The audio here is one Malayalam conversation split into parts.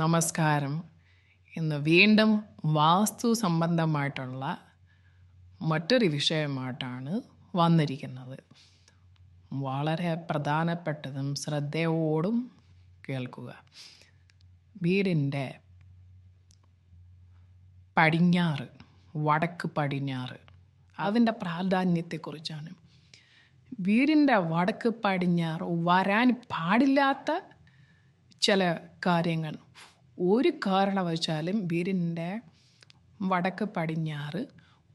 നമസ്കാരം. ഇന്ന് വീണ്ടും വാസ്തു സംബന്ധമായിട്ടുള്ള മറ്റൊരു വിഷയമായിട്ടാണ് വന്നിരിക്കുന്നത്. വളരെ പ്രധാനപ്പെട്ടതും ശ്രദ്ധയോടും കേൾക്കുക. വീടിന്റെ പടിഞ്ഞാറ് വടക്ക് പടിഞ്ഞാറ് അതിന്റെ പ്രാധാന്യത്തെക്കുറിച്ചാണ്. വീടിന്റെ വടക്ക് പടിഞ്ഞാറ് വരാൻ പാടില്ലാത്ത ചില കാര്യങ്ങൾ. ഒരു കാരണവശാലും വീടിന്റെ വടക്ക് പടിഞ്ഞാറ്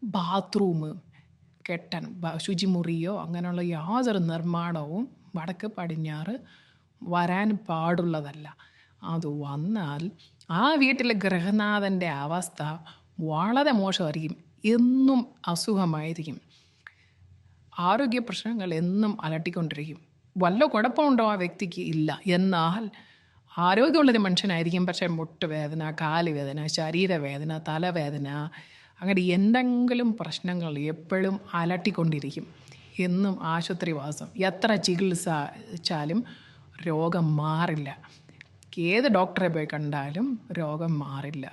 ബാത്റൂം കെട്ടാൻ ശുചിമുറിയോ അങ്ങനെയുള്ള യാതൊരു നിർമ്മാണവും വടക്ക് പടിഞ്ഞാറ് വരാൻ പാടുള്ളതല്ല. അത് വന്നാൽ ആ വീട്ടിലെ ഗൃഹനാഥന്റെ അവസ്ഥ വളരെ മോശമായിരിക്കും. എന്നും അസുഖമായിരിക്കും. ആരോഗ്യ പ്രശ്നങ്ങൾ എന്നും അലട്ടിക്കൊണ്ടിരിക്കും. വല്ല കുഴപ്പമുണ്ടോ ആ വ്യക്തിക്ക്? ഇല്ല. എന്നാൽ ആരോഗ്യമുള്ളൊരു മനുഷ്യനായിരിക്കും. പക്ഷേ മുട്ടുവേദന കാലുവേദന ശരീരവേദന തലവേദന അങ്ങനെ എന്തെങ്കിലും പ്രശ്നങ്ങൾ എപ്പോഴും അലട്ടിക്കൊണ്ടിരിക്കും. എന്നും ആശുപത്രിവാസം എത്ര ചികിത്സിച്ചാലും രോഗം മാറില്ല. ഏത് ഡോക്ടറെ പോയി കണ്ടാലും രോഗം മാറില്ല.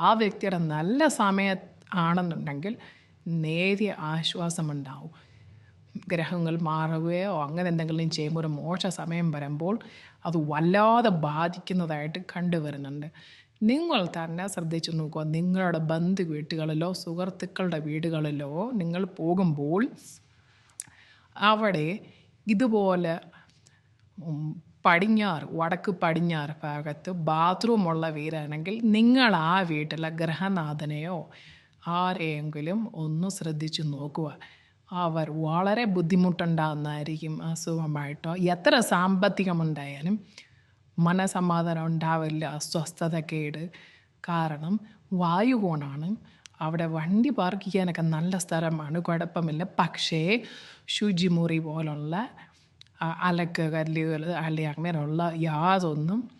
ആ വ്യക്തിയുടെ നല്ല സമയ ആണെന്നുണ്ടെങ്കിൽ നേരിയ ആശ്വാസമുണ്ടാവും. ഗ്രഹങ്ങൾ മാറുകയോ അങ്ങനെ എന്തെങ്കിലും ചെയ്യുമ്പോൾ ഒരു മോശ സമയം വരുമ്പോൾ അത് വല്ലാതെ ബാധിക്കുന്നതായിട്ട് കണ്ടുവരുന്നുണ്ട്. നിങ്ങൾ തന്നെ ശ്രദ്ധിച്ചു നോക്കുക. നിങ്ങളുടെ ബന്ധു വീട്ടുകളിലോ സുഹൃത്തുക്കളുടെ വീടുകളിലോ നിങ്ങൾ പോകുമ്പോൾ അവിടെ ഇതുപോലെ പടിഞ്ഞാറ് വടക്ക് പടിഞ്ഞാറ് ഭാഗത്ത് ബാത്റൂമുള്ള വീടാണെങ്കിൽ നിങ്ങൾ ആ വീട്ടിലെ ഗ്രഹനാഥനെയോ ആരെയെങ്കിലും ഒന്ന് ശ്രദ്ധിച്ചു നോക്കുക. അവർ വളരെ ബുദ്ധിമുട്ടുണ്ടാകുന്നതായിരിക്കും അസുഖമായിട്ടോ? എത്ര സാമ്പത്തികമുണ്ടായാലും മനസമാധാനം ഉണ്ടാവില്ല അസ്വസ്ഥതക്കേട്. കാരണം വായുകോണാണ്. അവിടെ വണ്ടി പാർക്ക് ചെയ്യാനൊക്കെ നല്ല സ്ഥലമാണ് കുഴപ്പമില്ല. പക്ഷേ ശുചിമുറി പോലുള്ള അലക്ക് കല്ലുകൾ അല്ലെ അങ്ങനെയുള്ള യാതൊന്നും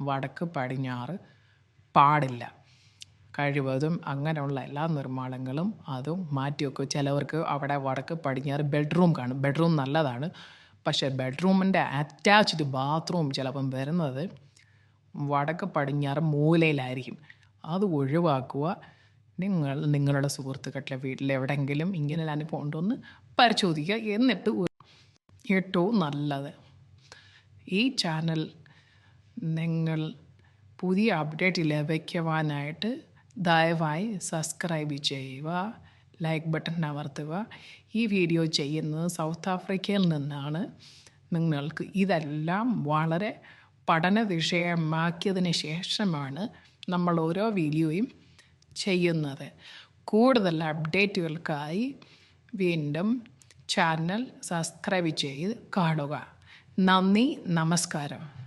വടക്ക് പടിഞ്ഞാറ് പാടില്ല. കഴിവതും അങ്ങനെയുള്ള എല്ലാ നിർമ്മാണങ്ങളും അതും മാറ്റിവെക്കും. ചിലവർക്ക് അവിടെ വടക്ക് പടിഞ്ഞാറ് ബെഡ്റൂം കാണും. ബെഡ്റൂം നല്ലതാണ്. പക്ഷേ ബെഡ്റൂമിന്റെ അറ്റാച്ച്ഡ് ബാത്റൂം ചിലപ്പം വരുന്നത് വടക്ക് പടിഞ്ഞാറ് മൂലയിലായിരിക്കും. അത് ഒഴിവാക്കുക. നിങ്ങൾ നിങ്ങളുടെ സുഹൃത്തുക്കളുടെ വീട്ടിൽ എവിടെയെങ്കിലും ഇങ്ങനെ അനുഭവം ഉണ്ടോയെന്ന് പരിശോധിക്കുക. എന്നിട്ട് ഏറ്റവും നല്ലത്. ഈ ചാനൽ നിങ്ങൾ പുതിയ അപ്ഡേറ്റ് ലഭിക്കുവാനായിട്ട് ദയവായി സബ്സ്ക്രൈബ് ചെയ്യുക ലൈക്ക് ബട്ടൺ അമർത്തുക. ഈ വീഡിയോ ചെയ്യുന്നത് സൗത്ത് ആഫ്രിക്കയിൽ നിന്നാണ്. നിങ്ങൾക്ക് ഇതെല്ലാം വളരെ പഠന വിഷയമാക്കിയതിന് ശേഷമാണ് നമ്മൾ ഓരോ വീഡിയോയും ചെയ്യുന്നത്. കൂടുതൽ അപ്ഡേറ്റുകൾക്കായി വീണ്ടും ചാനൽ സബ്സ്ക്രൈബ് ചെയ്ത് കാണുക. നന്ദി നമസ്കാരം.